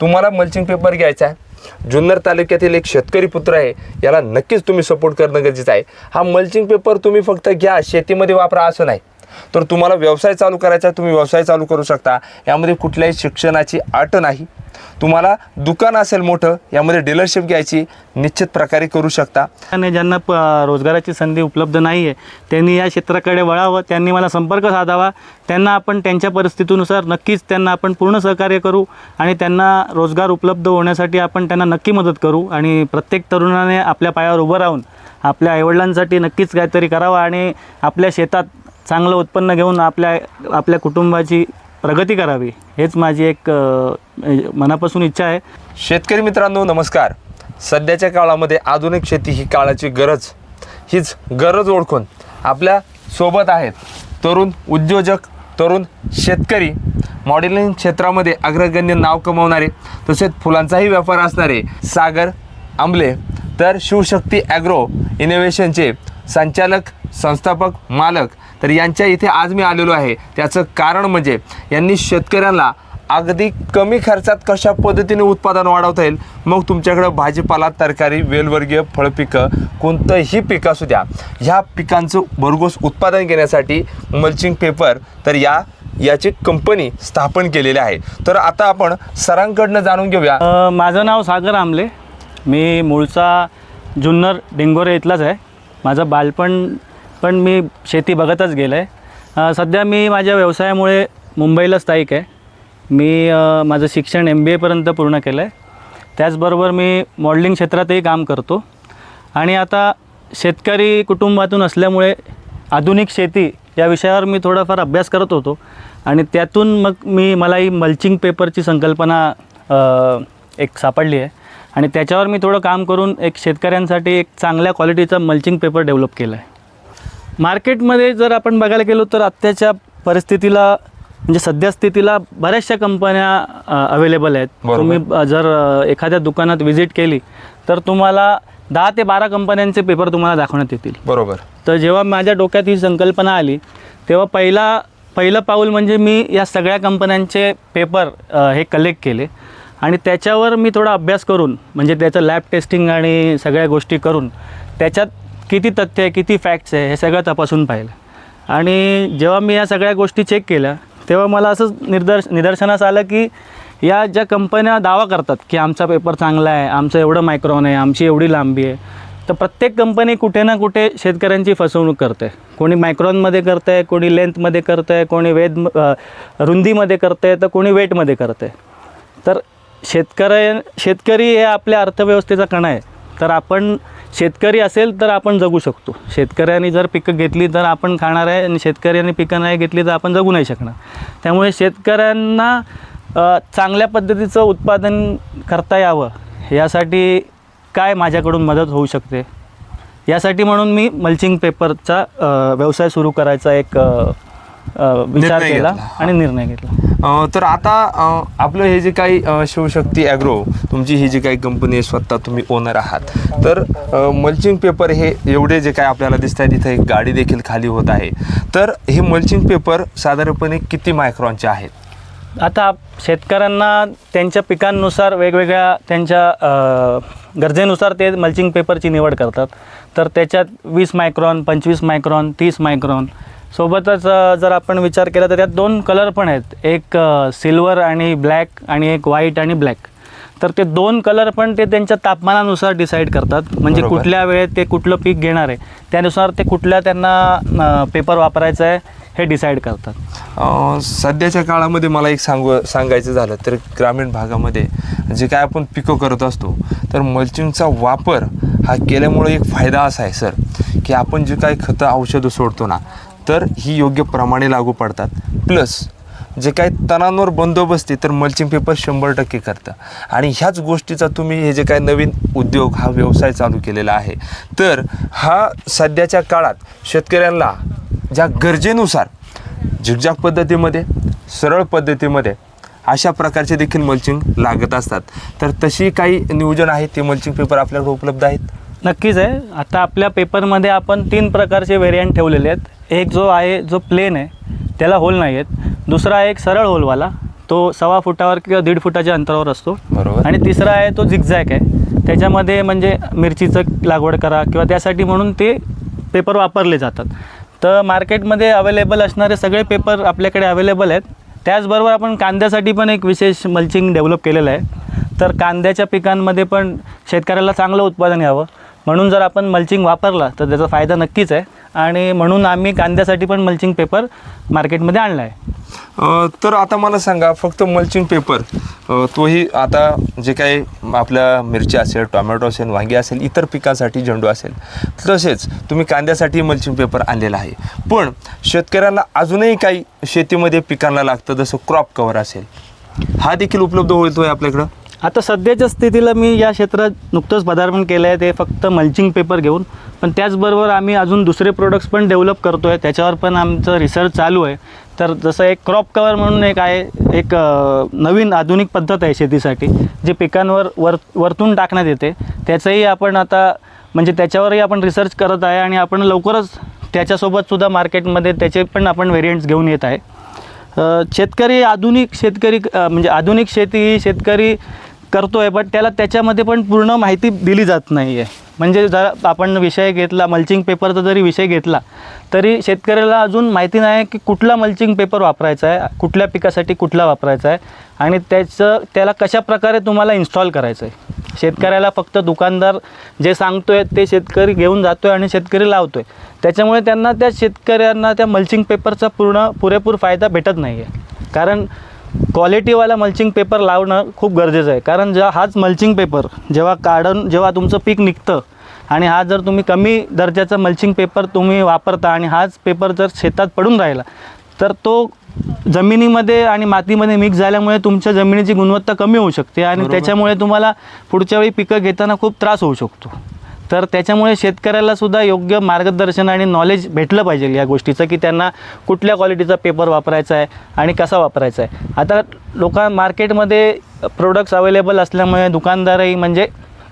तुम्हाला mulching paper घ्यायचा आहे. जुन्नर तालुक्यातील एक शेतकरी पुत्र आहे. याला नक्कीच तुम्ही सपोर्ट करणं गरजेचं आहे. हा मल्चिंग पेपर तुम्ही फक्त घ्या. शेतीमध्ये वापरा असं नाही. तर तुम्हाला व्यवसाय चालू करायचा आहे, तुम्ही व्यवसाय चालू करू शकता. यामध्ये कुठल्याही शिक्षणाची अट नाही. तुम्हाला दुकान असेल मोठं यामध्ये डीलरशिप घ्यायची निश्चित प्रकारे करू शकता. आणि ज्यांना प रोजगाराची संधी उपलब्ध नाही आहे त्यांनी या क्षेत्राकडे वळावं त्यांनी मला संपर्क साधावा. त्यांना आपण त्यांच्या परिस्थितीनुसार नक्कीच त्यांना आपण पूर्ण सहकार्य करू आणि त्यांना रोजगार उपलब्ध होण्यासाठी आपण त्यांना नक्की मदत करू आणि प्रत्येक तरुणाने आपल्या पायावर उभं राहून आपल्या आईवडिलांसाठी नक्कीच काहीतरी करावं आणि आपल्या शेतात चांगलं उत्पन्न घेऊन आपल्या आपल्या कुटुंबाची प्रगती करावी हेच माझी एक मनापासून इच्छा आहे. शेतकरी मित्रांनो नमस्कार. सध्याच्या काळामध्ये आधुनिक शेती ही काळाची गरज. हीच गरज ओळखून आपल्यासोबत आहेत तरुण उद्योजक तरुण शेतकरी. मॉडेलिंग क्षेत्रामध्ये अग्रगण्य नाव कमवणारे तसेच फुलांचाही व्यापार असणारे सागर आंबले. तर शिवशक्ती ॲग्रो इनोव्हेशनचे संचालक संस्थापक मालक तर यांच्या इथे आज मी आलेलो आहे. त्याचं कारण म्हणजे यांनी शेतकऱ्यांना अगदी कमी खर्चात कशा पद्धतीने उत्पादन वाढवता येईल? मग तुमच्याकडं भाजीपाला तरकारी वेलवर्गीय फळपिकं कोणतंही पीक असू द्या. ह्या पिकांचं भरघोस उत्पादन घेण्यासाठी मल्चिंग पेपर तर या याची कंपनी स्थापन केलेली आहे. तर आता आपण सरांकडनं जाणून घेऊया. माझं नाव सागर आमले. मी मूळचा जुन्नर डेंगोरे इथलाच आहे. माझं बालपण पण मी शेती बघतच गेलो आहे सध्या मी माझ्या व्यवसायामुळे मुंबईला स्थायिक आहे. मी माझं शिक्षण एम बी एपर्यंत पूर्ण केलं आहे त्याचबरोबर मी मॉडेलिंग क्षेत्रातही काम करतो. आणि आता शेतकरी कुटुंबातून असल्यामुळे आधुनिक शेती या विषयावर मी थोडाफार अभ्यास करत होतो. आणि त्यातून मग मी मला ही मल्चिंग पेपरची संकल्पना एक सापडली आहे. आणि त्याच्यावर मी थोडं काम करून एक शेतकऱ्यांसाठी एक चांगल्या क्वालिटीचा मल्चिंग पेपर डेव्हलप केला आहे मार्केटमध्ये जर आपण बघायला गेलो तर आत्ताच्या परिस्थितीला म्हणजे सद्यस्थितीला बऱ्याचशा कंपन्या अवेलेबल आहेत. तुम्ही जर एखाद्या दुकानात व्हिजिट केली तर तुम्हाला दहा ते बारा कंपन्यांचे पेपर तुम्हाला दाखवण्यात येतील. बरोबर. तर जेव्हा माझ्या डोक्यात ही संकल्पना आली तेव्हा पहिला पहिलं पाऊल म्हणजे मी या सगळ्या कंपन्यांचे पेपर हे कलेक्ट केले. आणि त्याच्यावर मी थोडा अभ्यास करून म्हणजे त्याचं लॅब टेस्टिंग आणि सगळ्या गोष्टी करून त्याच्यात किती तथ्य आहे किती फॅक्ट्स आहे हे सगळं तपासून पाहिलं. आणि जेव्हा मी या सगळ्या गोष्टी चेक केल्या तेव्हा मला असं निदर्श निदर्शनास आलं की या ज्या कंपन्या दावा करतात की आमचा पेपर चांगला आहे आमचं एवढं मायक्रॉन आहे आमची एवढी लांबी आहे तर प्रत्येक कंपनी कुठे ना कुठे शेतकऱ्यांची फसवणूक करते. कोणी मायक्रॉनमध्ये करतं आहे कोणी लेंथमध्ये करतं आहे कोणी वेद रुंदीमध्ये करतं आहे तर कोणी वेटमध्ये करतं आहे तर शेतकऱ्या शेतकरी हे आपल्या अर्थव्यवस्थेचा कणा आहे. तर आपण शेतकरी असेल तर आपण जगू शकतो. शेतकऱ्यांनी जर पिकं घेतली तर आपण खाणार आहे आणि शेतकऱ्यांनी पिकं नाही घेतली तर आपण जगू नाही शकणार. त्यामुळे शेतकऱ्यांना चांगल्या पद्धतीचं उत्पादन करता यावं. यासाठी काय माझ्याकडून मदत होऊ शकते? यासाठी म्हणून मी मल्चिंग पेपरचा व्यवसाय सुरू करायचा एक विचार निर्णय केला घेतला. आणि निर्णय घेतला. अ, तर आता अ, आपलं हे जे काही अ, शिवशक्ती ॲग्रो तुमची ही जी काही कंपनी आहे स्वतः तुम्ही ओनर आहात. तर मल्चिंग पेपर हे एवढे जे काय आपल्याला दिसत आहेत इथं एक गाडी देखील खाली होत आहे. तर हे मल्चिंग पेपर साधारणपणे किती मायक्रॉनचे आहेत? आता आप- शेतकऱ्यांना त्यांच्या पिकांनुसार वेगवेगळ्या त्यांच्या अ, गरजेनुसार ते मल्चिंग पेपरची निवड करतात. तर त्याच्यात वीस मायक्रॉन पंचवीस मायक्रॉन तीस मायक्रॉन सोबतच जर आपण विचार केला तर त्यात दोन कलर पण आहेत. एक सिल्वर आणि ब्लॅक आणि एक व्हाईट आणि ब्लॅक तर ते दोन कलर पण ते त्यांच्या तापमानानुसार डिसाईड करतात. म्हणजे. कुठल्या वेळेत ते कुठलं पीक घेणार आहे. त्यानुसार ते कुठल्या त्यांना पेपर वापरायचं आहे हे डिसाईड करतात. सध्याच्या काळामध्ये मला एक सांगू सांगायचं झालं तर ग्रामीण भागामध्ये जे काय आपण पिकं करत असतो तर मल्चिंगचा वापर हा केल्यामुळे एक फायदा असा आहे सर. की आपण जे काही खतं औषधं सोडतो ना तर ही योग्य प्रमाणे लागू पडतात. प्लस जे काही तणांवर बंदोबस्ती तर मल्चिंग पेपर शंभर टक्के करतं. आणि ह्याच गोष्टीचा तुम्ही हे जे काही नवीन उद्योग हा व्यवसाय चालू केलेला आहे. तर हा सध्याच्या काळात शेतकऱ्यांना ज्या गरजेनुसार झिगझॅग पद्धतीमध्ये सरळ पद्धतीमध्ये अशा प्रकारचे देखील मल्चिंग लागत असतात. तर तशी काही नियोजन आहे ते मल्चिंग पेपर आपल्याकडे उपलब्ध आहेत? नक्कीच आहे. आता आपल्या पेपरमध्ये आपण तीन प्रकारचे व्हेरियंट ठेवलेले आहेत. एक जो आहे जो प्लेन आहे त्याला होल नाही आहेत. दुसरा आहे एक सरळ होलवाला तो सव्वा फुटावर किंवा दीड फुटाच्या अंतरावर असतो. बरोबर. आणि तिसरा आहे तो झिगझॅक आहे. त्याच्यामध्ये म्हणजे मिरचीचं लागवड करा किंवा त्यासाठी म्हणून ते पेपर वापरले जातात. तर मार्केटमध्ये अवेलेबल असणारे सगळे पेपर आपल्याकडे अवेलेबल आहेत. त्याचबरोबर आपण कांद्यासाठी पण एक विशेष मल्चिंग डेव्हलप केलेलं आहे. तर कांद्याच्या पिकांमध्ये पण शेतकऱ्याला चांगलं उत्पादन यावं. म्हणून जर आपण मल्चिंग वापरला तर त्याचा फायदा नक्कीच आहे. आणि म्हणून आम्ही कांद्यासाठी पण मल्चिंग पेपर मार्केटमध्ये आणला आहे अ, तर आता मला सांगा फक्त मल्चिंग पेपर अ, तोही आता जे काही आपल्या मिरची असेल टोमॅटो असेल वांगी असेल इतर पिकांसाठी झेंडू असेल तसेच तुम्ही कांद्यासाठी मल्चिंग पेपर आणलेला आहे. पण शेतकऱ्यांना अजूनही काही शेतीमध्ये पिकांना लागतं जसं क्रॉप कव्हर असेल हा देखील उपलब्ध होतोय आपल्याकडं? आता सध्याच्या स्थितीला मी या क्षेत्रात नुकतंच पदार्पण केलं आहे. ते फक्त मल्चिंग पेपर घेऊन. पण त्याचबरोबर आम्ही अजून दुसरे प्रोडक्ट्स पण डेव्हलप करतो आहे त्याच्यावर पण आमचं रिसर्च चालू आहे. तर जसं एक क्रॉप कवर म्हणून एक आहे. एक नवीन आधुनिक पद्धत आहे शेतीसाठी जे पिकांवर वर वरतून टाकण्यात येते. त्याचंही आपण आता म्हणजे त्याच्यावरही आपण रिसर्च करत आहे आणि आपण लवकरच त्याच्यासोबतसुद्धा मार्केटमध्ये त्याचे पण आपण व्हेरियंट्स घेऊन येत आहे. शेतकरी आधुनिक शेतकरी म्हणजे आधुनिक शेती ही शेतकरी करतो आहे बट त्याला त्याच्यामध्ये पण पूर्ण माहिती दिली जात नाही आहे म्हणजे जर आपण विषय घेतला मल्चिंग पेपरचा जरी विषय घेतला तरी शेतकऱ्याला अजून माहिती नाही की कुठला मल्चिंग पेपर वापरायचा आहे कुठल्या पिकासाठी कुठला वापरायचा आहे आणि त्याचं त्याला कशा प्रकारे तुम्हाला इन्स्टॉल करायचं आहे. शेतकऱ्याला फक्त दुकानदार जे सांगतोय ते शेतकरी घेऊन जातो आहे आणि शेतकरी लावतोय. त्याच्यामुळे त्यांना त्या शेतकऱ्यांना त्या मल्चिंग पेपरचा पूर्ण पुरेपूर फायदा भेटत नाही आहे कारण क्वालिटीवाला मल्चिंग पेपर लावणं खूप गरजेचं आहे कारण जेव्हा हाच मल्चिंग पेपर जेव्हा काढून जेव्हा तुमचं पीक निघतं आणि हा जर तुम्ही कमी दर्जाचा मल्चिंग पेपर तुम्ही वापरता आणि हाच पेपर जर शेतात पडून राहिला तर तो जमिनीमध्ये आणि मातीमध्ये मिक्स झाल्यामुळे तुमच्या जमिनीची गुणवत्ता कमी होऊ शकते आणि. त्याच्यामुळे तुम्हाला पुढच्या वेळी पिकं घेताना खूप त्रास होऊ शकतो तर त्याच्यामुळे शेतकऱ्याला सुद्धा योग्य मार्गदर्शन आणि नॉलेज भेटलं पाहिजे या गोष्टीचं की त्यांना कुठल्या क्वालिटीचा पेपर वापरायचा आहे आणि कसा वापरायचा आहे. आता लोक मार्केटमध्ये प्रोडक्ट्स अवेलेबल असल्यामुळे दुकानदारही म्हणजे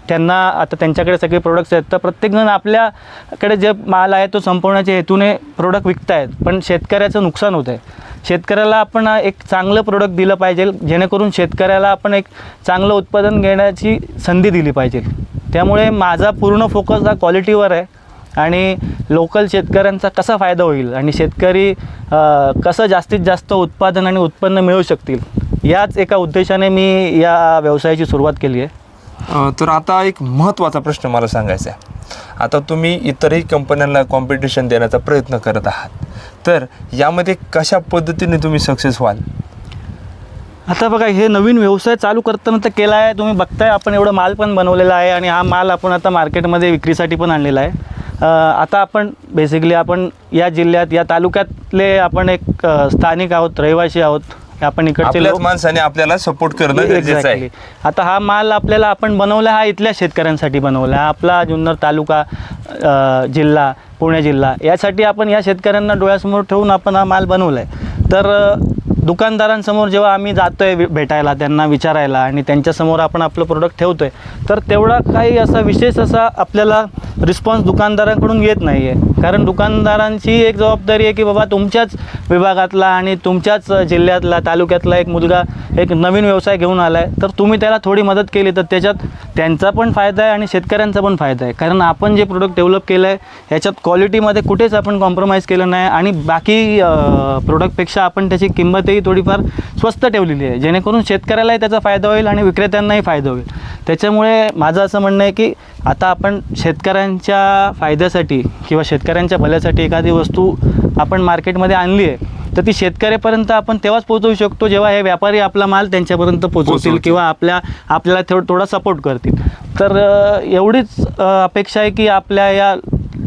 त्यांना आता त्यांच्याकडे सगळे प्रोडक्ट्स आहेत तर प्रत्येकजण आपल्याकडे जे माल आहे तो संपवण्याच्या हेतूने प्रोडक्ट विकतायत. आहेत पण शेतकऱ्याचं नुकसान होत आहे शेतकऱ्याला आपण एक चांगलं प्रोडक्ट दिलं पाहिजे जेणेकरून शेतकऱ्याला आपण एक चांगलं उत्पादन घेण्याची संधी दिली पाहिजे. त्यामुळे माझा पूर्ण फोकस हा क्वालिटीवर आहे. आणि लोकल शेतकऱ्यांचा कसा फायदा होईल? आणि शेतकरी कसं जास्तीत जास्त उत्पादन आणि उत्पन्न मिळवू शकतील? याच एका उद्देशाने मी या व्यवसायाची सुरुवात केली आहे. तर आता एक महत्त्वाचा प्रश्न मला सांगायचा आहे. आता तुम्ही इतरही कंपन्यांना कॉम्पिटिशन देण्याचा प्रयत्न करत आहात. तर यामध्ये कशा पद्धतीने तुम्ही सक्सेस व्हाल? आता बघा हे नवीन व्यवसाय चालू करताना तर केला आहे. तुम्ही बघताय आपण एवढं माल पण बनवलेला आहे आणि हा माल आपण आता मार्केटमध्ये विक्रीसाठी पण आणलेला आहे. आता आपण बेसिकली आपण या जिल्ह्यात या तालुक्यातले आपण एक स्थानिक आहोत रहिवासी आहोत. आपण इकडचे माणसाने आपल्याला सपोर्ट करणं गरजेचं आहे. आता हा माल आपल्याला आपण बनवला हा इथल्या शेतकऱ्यांसाठी बनवला हा आपला जुन्नर तालुका जिल्हा पुणे जिल्हा. यासाठी आपण या शेतकऱ्यांना डोळ्यासमोर ठेवून आपण हा माल बनवला आहे तर दुकानदारांसमोर जेव्हा आम्ही जातो आहे भेटायला त्यांना विचारायला आणि त्यांच्यासमोर आपण आपलं प्रोडक्ट ठेवतो आहे तर तेवढा काही असा विशेष असा आपल्याला रिस्पॉन्स दुकानदारांकडून येत नाही आहे कारण दुकानदारांची एक जबाबदारी आहे की बाबा तुमच्याच विभागातला आणि तुमच्याच जिल्ह्यातला तालुक्यातला एक मुलगा एक नवीन व्यवसाय घेऊन आला आहे तर तुम्ही त्याला थोडी मदत केली तर त्याच्यात त्यांचा पण फायदा आहे आणि शेतकऱ्यांचा पण फायदा आहे. कारण आपण जे प्रोडक्ट डेव्हलप केलं आहे ह्याच्यात क्वालिटीमध्ये कुठेच आपण कॉम्प्रोमाइज केलं नाही आणि बाकी प्रोडक्टपेक्षा आपण त्याची किंमत किंमतही थोडीफार स्वस्त ठेवलेली आहे. जेणेकरून शेतकऱ्यालाही त्याचा फायदा होईल आणि विक्रेत्यांनाही फायदा होईल. त्याच्यामुळे माझं असं म्हणणं आहे की आता आपण शेतकऱ्यांच्या फायद्यासाठी किंवा शेतकऱ्यांच्या भल्यासाठी एखादी वस्तू आपण मार्केटमध्ये आणली आहे तर ती शेतकऱ्यापर्यंत आपण तेव्हाच पोहोचवू शकतो जेव्हा हे व्यापारी आपला माल त्यांच्यापर्यंत पोहोचवतील. किंवा आपल्या आपल्याला थोडं थोडा सपोर्ट करतील. तर एवढीच अपेक्षा आहे की आपल्या या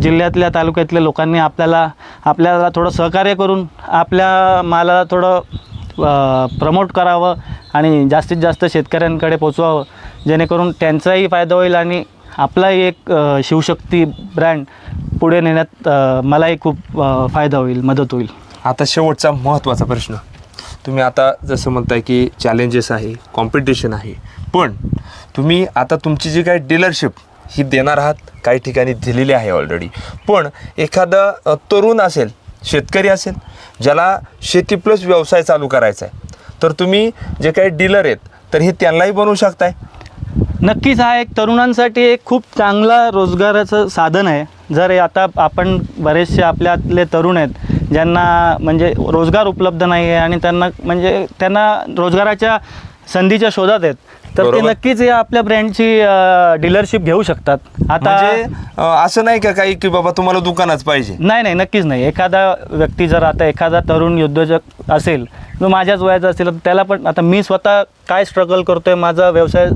जिल्ह्यातल्या तालुक्यातल्या लोकांनी आपल्याला आपल्याला थोडं सहकार्य करून आपल्या मालाला थोडं प्रमोट करावं आणि जास्तीत जास्त शेतकऱ्यांकडे पोचवावं जेणेकरून त्यांचाही फायदा होईल आणि आपलाही एक शिवशक्ती ब्रँड पुढे नेण्यात मलाही खूप फायदा होईल मदत होईल. आता शेवटचा महत्त्वाचा प्रश्न. तुम्ही आता जसं म्हणताय की चॅलेंजेस आहे कॉम्पिटिशन आहे पण तुम्ही आता तुमची जी काही डीलरशिप ही देणार आहात. काही ठिकाणी दिलेली आहे ऑलरेडी पण एखादा तरुण असेल शेतकरी असेल ज्याला शेती प्लस व्यवसाय चालू करायचा आहे तर तुम्ही जे काही डीलर आहेत तर हे त्यांनाही बनवू शकताय. नक्कीच हा एक तरुणांसाठी एक खूप चांगला रोजगाराचं साधन आहे. जर आता आपण बरेचसे आपल्यातले तरुण आहेत ज्यांना म्हणजे रोजगार उपलब्ध नाही आहे आणि त्यांना म्हणजे त्यांना रोजगाराच्या संधीच्या शोधात आहेत तर ते बरोबर. नक्कीच या आपल्या ब्रँडची डीलरशिप घेऊ शकतात. आता म्हणजे अं, असं नाही का काही की बाबा तुम्हाला दुकानच पाहिजे? नाही नाही नक्कीच नाही. एखादा व्यक्ती जर आता एखादा तरुण उद्योजक असेल जो माझ्याच वयाचा असेल तर त्याला पण आता मी स्वतः काय स्ट्रगल करतोय माझा व्यवसाय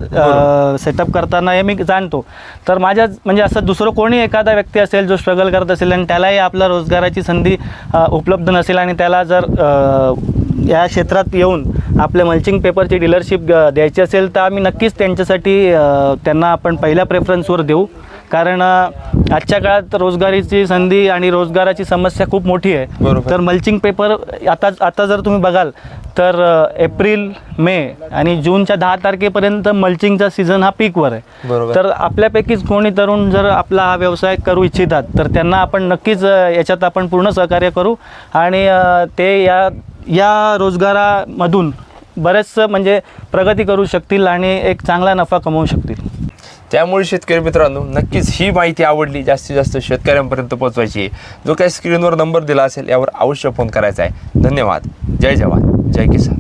सेटअप करताना हे मी जाणतो. तर माझ्या म्हणजे असं दुसरं कोणी एखादा व्यक्ती असेल जो स्ट्रगल करत असेल आणि त्यालाही आपला रोजगाराची संधी अ, उपलब्ध नसेल आणि त्याला जर अ, या क्षेत्रात येऊन आपल्या मल्चिंग पेपरची डीलरशिप द्यायची असेल तर आम्ही नक्कीच त्यांच्यासाठी त्यांना आपण पहिल्या प्रेफरन्सवर देऊ कारण आजच्या काळात रोजगारीची संधी आणि रोजगाराची समस्या खूप मोठी आहे. तर मल्चिंग पेपर आता आता जर तुम्ही बघाल तर एप्रिल मे आणि जूनच्या दहा तारखेपर्यंत मल्चिंगचा सीझन हा पीकवर आहे. तर आपल्यापैकीच कोणी तरुण जर आपला हा व्यवसाय करू इच्छितात तर त्यांना आपण नक्कीच याच्यात आपण पूर्ण सहकार्य करू आणि ते या या रोजगारामधून बरेचसं म्हणजे प्रगती करू शकतील आणि एक चांगला नफा कमवू शकतील. त्यामुळे शेतकरी मित्रांनो नक्कीच ही माहिती आवडली. जास्तीत जास्त शेतकऱ्यांपर्यंत पोहोचवायची आहे. जो काही स्क्रीनवर नंबर दिला असेल यावर अवश्य फोन करायचा आहे. धन्यवाद. जय जवान. जय किसान.